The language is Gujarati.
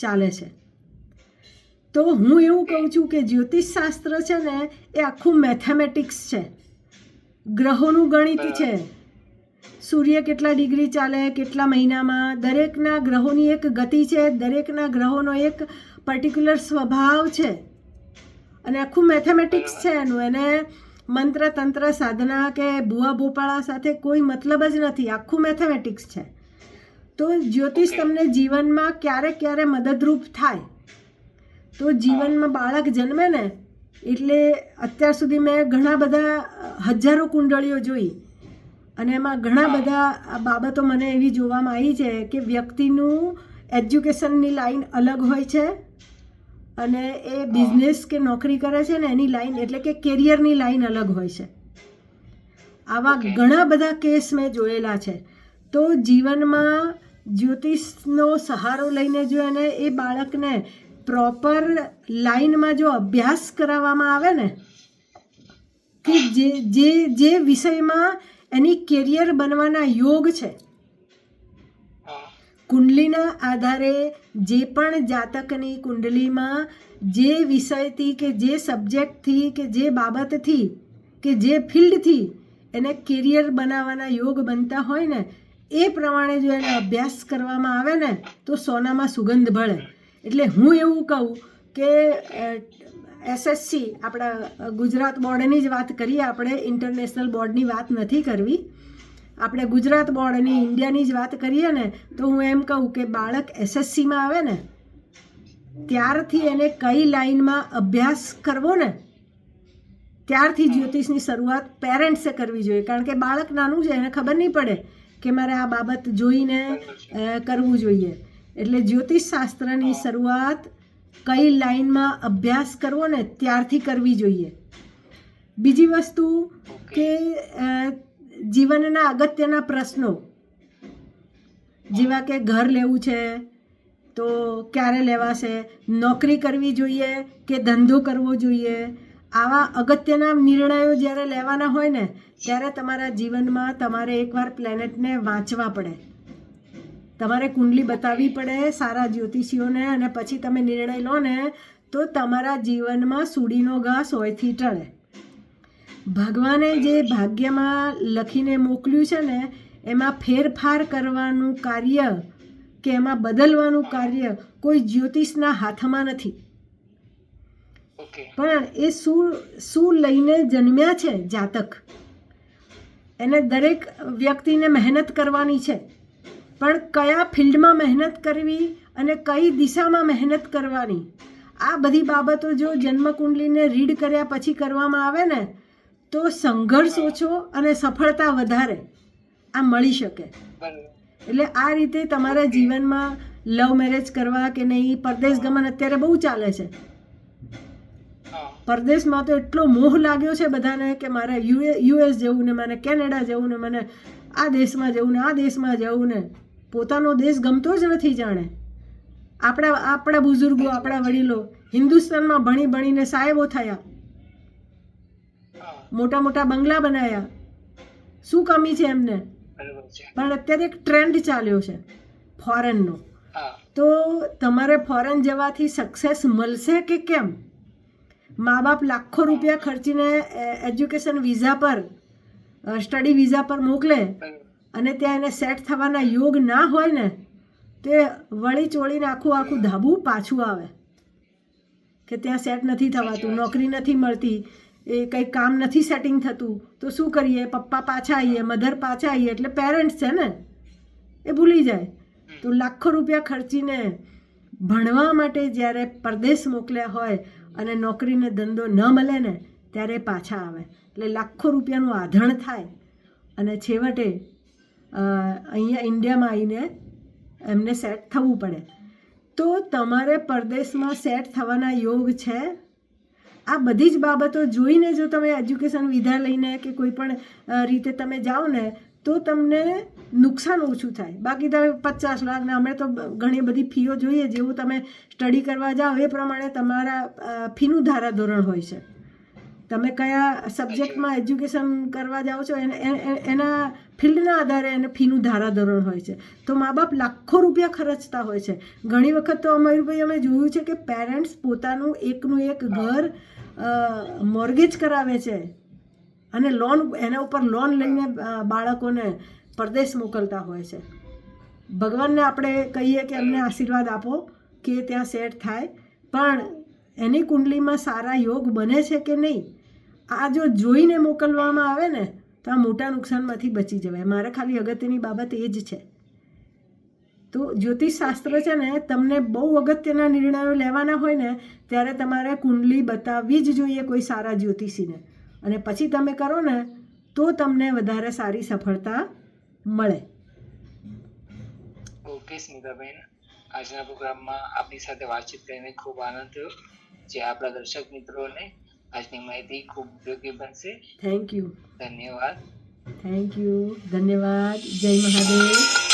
ચાલે છે. તો હું એવું કહું છું કે જ્યોતિષશાસ્ત્ર છે ને, એ આખું મેથેમેટિક્સ છે. ગ્રહોનું ગણિત છે. સૂર્ય કેટલા ડિગ્રી ચાલે, કેટલા મહિનામાં? દરેકના ગ્રહોની એક ગતિ છે, દરેકના ગ્રહોનો એક પર્ટિક્યુલર સ્વભાવ છે. અને આખું મેથેમેટિક્સ છે એનું. એને મંત્ર તંત્ર સાધના કે ભૂવા ભોપાળા સાથે કોઈ મતલબ જ નથી. આખું મેથેમેટિક્સ છે. તો જ્યોતિષ તમને જીવનમાં ક્યારેક ક્યારે મદદરૂપ થાય. તો જીવનમાં બાળક જન્મે ને એટલે અત્યાર સુધી મેં ઘણા બધા હજારો કુંડળીઓ જોઈ. અને એમાં ઘણા બધા બાબતો મને એવી જોવામાં આવી છે કે વ્યક્તિનું એજ્યુકેશનની લાઈન અલગ હોય છે. અને એ બિઝનેસ કે નોકરી કરે છે ને એની લાઈન એટલે કે કેરિયરની લાઈન અલગ હોય છે. આવા ઘણા બધા કેસ મેં જોયેલા છે. તો જીવનમાં જ્યોતિષનો સહારો લઈને જો એને એ બાળકને પ્રોપર લાઈનમાં જો અભ્યાસ કરાવવામાં આવે ને કે જે જે જે વિષયમાં એની કેરિયર બનવાના યોગ છે કુંડલીના આધારે જે પણ જાતકની કુંડલીમાં જે વિષયથી કે જે સબ્જેક્ટથી કે જે બાબતથી કે જે ફિલ્ડથી એને કેરિયર બનાવવાના યોગ બનતા હોય ને એ પ્રમાણે જો એને અભ્યાસ કરવામાં આવે ને, તો સોનામાં સુગંધ ભળે. એટલે હું એવું કહું કે એસએસસી આપણા ગુજરાત બોર્ડની જ વાત કરીએ, આપણે ઇન્ટરનેશનલ બોર્ડની વાત નથી કરવી. આપણે ગુજરાત બોર્ડની ઇન્ડિયાની જ વાત કરીએ ને, તો હું એમ કહું કે બાળક એસએસસીમાં આવે ને, ત્યારથી એને કઈ લાઈનમાં અભ્યાસ કરવો ને, ત્યારથી જ્યોતિષની શરૂઆત પેરેન્ટ્સે કરવી જોઈએ. કારણ કે બાળક નાનું છે, એને ખબર નહીં પડે કે મારે આ બાબત જોઈને કરવું જોઈએ. એટલે જ્યોતિષ શાસ્ત્રની શરૂઆત કઈ લાઈનમાં અભ્યાસ કરવો ને ત્યારથી કરવી જોઈએ. બીજી વસ્તુ કે જીવનના અગત્યના પ્રશ્નો. જેવા કે ઘર લેવું છે, તો ક્યારે લેવાશે? નોકરી કરવી જોઈએ કે ધંધો કરવો જોઈએ? આવા અગત્યના નિર્ણયો જ્યારે લેવાના હોય ને, ત્યારે તમારા જીવનમાં તમારે એકવાર પ્લેનેટને વાંચવા પડે. તમારે કુંડલી બતાવવી પડે સારા જ્યોતિષીઓને અને પછી તમે નિર્ણય લો ને, તો તમારા જીવનમાં સૂડીનો ઘાસ હોયથી ટળે. ભગવાને જે ભાગ્યમાં લખીને મોકલ્યું છે ને, એમાં ફેરફાર કરવાનું કાર્ય કે એમાં બદલવાનું કાર્ય કોઈ જ્યોતિષના હાથમાં નથી. પણ એ શું શું લઈને જન્મ્યા છે જાતક? એને દરેક વ્યક્તિને મહેનત કરવાની છે. પણ કયા ફિલ્ડમાં મહેનત કરવી અને કઈ દિશામાં મહેનત કરવાની? આ બધી બાબતો જો જન્મકુંડલીને રીડ કર્યા પછી કરવામાં આવે ને તો સંઘર્ષ ઓછો અને સફળતા વધારે. આ મળી શકે. એટલે આ રીતે તમારા જીવનમાં લવ મેરેજ કરવા કે નહીં પરદેશ ગમન અત્યારે બહુ ચાલે છે. પરદેશમાં તો એટલો મોહ લાગ્યો છે બધાને કે મારે યુએ યુએસ જવું ને મને કેનેડા જવું ને મને આ દેશમાં જવું ને આ દેશમાં જવું ને પોતાનો દેશ ગમતો જ નથી જાણે. આપણા આપણા બુઝુર્ગો આપણા વડીલો હિન્દુસ્તાનમાં ભણી ભણીને સાહેબો થયા. મોટા મોટા બંગલા બનાવ્યા શું કમી છે એમને? પણ અત્યારે એક ટ્રેન્ડ ચાલ્યો છે ફોરેનનો. તો તમારે ફોરેન જવાથી સક્સેસ મળશે કે કેમ? મા બાપ લાખો રૂપિયા ખર્ચીને એજ્યુકેશન વિઝા પર સ્ટડી વિઝા પર મોકલે અને ત્યાં એને સેટ થવાના યોગ ના હોય ને, તે વળી ચોળીને આખું આખું ધાબું પાછું આવે. કે ત્યાં સેટ નથી થવાતું, નોકરી નથી મળતી, એ કંઈ કામ નથી સેટિંગ થતું, તો શું કરીએ? પપ્પા પાછા આવીએ મધર પાછા આવીએ, એટલે પેરેન્ટ્સ છે ને, એ ભૂલી જાય. તો લાખો રૂપિયા ખર્ચીને ભણવા માટે જ્યારે પરદેશ મોકલ્યા હોય અને નોકરીને ધંધો ન મળે ને ત્યારે પાછા આવે. એટલે લાખો રૂપિયાનું આધણ થાય અને છેવટે અહીંયા ઇન્ડિયામાં આવીને એમને સેટ થવું પડે. તો તમારે પરદેશમાં સેટ થવાના યોગ છે? આ બધી જ બાબતો જોઈને જો તમે એજ્યુકેશન વિધા લઈને કે કોઈ પણ રીતે તમે જાઓ ને, તો તમને નુકસાન ઓછું થાય. બાકી તમે પચાસ લાખ ને અમે તો ઘણી બધી ફીઓ જોઈએ, જેવું તમે સ્ટડી કરવા જાઓ, એ પ્રમાણે તમારા ફીનું ધારાધોરણ હોય છે. તમે કયા સબ્જેક્ટમાં એજ્યુકેશન કરવા જાઓ છો, એને એના ફિલ્ડના આધારે એને ફીનું ધારાધોરણ હોય છે. તો મા બાપ લાખો રૂપિયા ખર્ચતા હોય છે. ઘણી વખત તો મયુરભાઈ અમે જોયું છે કે પેરેન્ટ્સ પોતાનું એકનું એક ઘર મોર્ગેજ કરાવે છે. અને લોન એના ઉપર લોન લઈને બાળકોને પરદેશ મોકલતા હોય છે. ભગવાનને આપણે કહીએ કે એમને આશીર્વાદ આપો કે ત્યાં સેટ થાય. પણ એની કુંડલીમાં સારા યોગ બને છે કે નહીં? આ જો જોઈને મોકલવામાં આવે ને, તો આ મોટા નુકસાનમાંથી બચી જવાય. મારે ખાલી અગત્યની બાબત એ જ છે. તો જ્યોતિષશાસ્ત્ર છે ને, તમને બહુ અગત્યના નિર્ણયો લેવાના હોય ને, ત્યારે તમારે કુંડલી બતાવવી જ જોઈએ કોઈ સારા જ્યોતિષીને. અને પછી તમે કરો ને, તો તમને વધારે સારી સફળતા મળે. ઓકે સ્મિતાબેન આજના પ્રોગ્રામમાં આપની સાથે વાતચીત કરીને ખૂબ આનંદ થયો. જે આપણા દર્શક મિત્રોને આજની માહિતી ખૂબ ઉપયોગી બનશે. થેન્ક યુ ધન્યવાદ. થેન્ક યુ ધન્યવાદ. જય મહાદેવ.